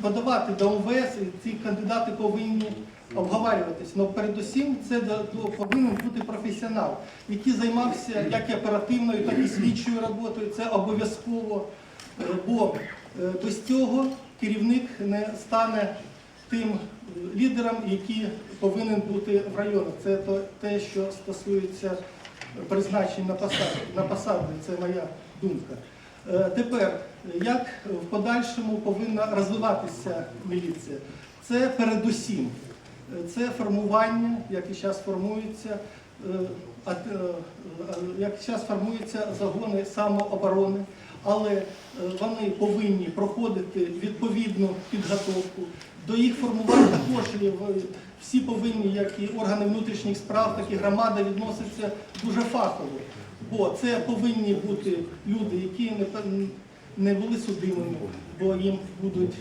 подавати до МВС, і ці кандидати повинні обговорюватись. Але передусім це повинен бути професіонал, який займався як оперативною, так і слідчою роботою. Це обов'язково, бо е, без цього керівник не стане тим лідером, який повинен бути в районах. Це те, що стосується призначень. На посади, це моя думка. Е, Тепер, як в подальшому повинна розвиватися міліція? Це передусім. Е, Це формування, як і зараз формується, е, як зараз формуються загони самооборони, але вони повинні проходити відповідну підготовку. До їх формувань також всі повинні, як і органи внутрішніх справ, так і громада відноситься дуже фахово. Бо це повинні бути люди, які не, були судимими, бо їм будуть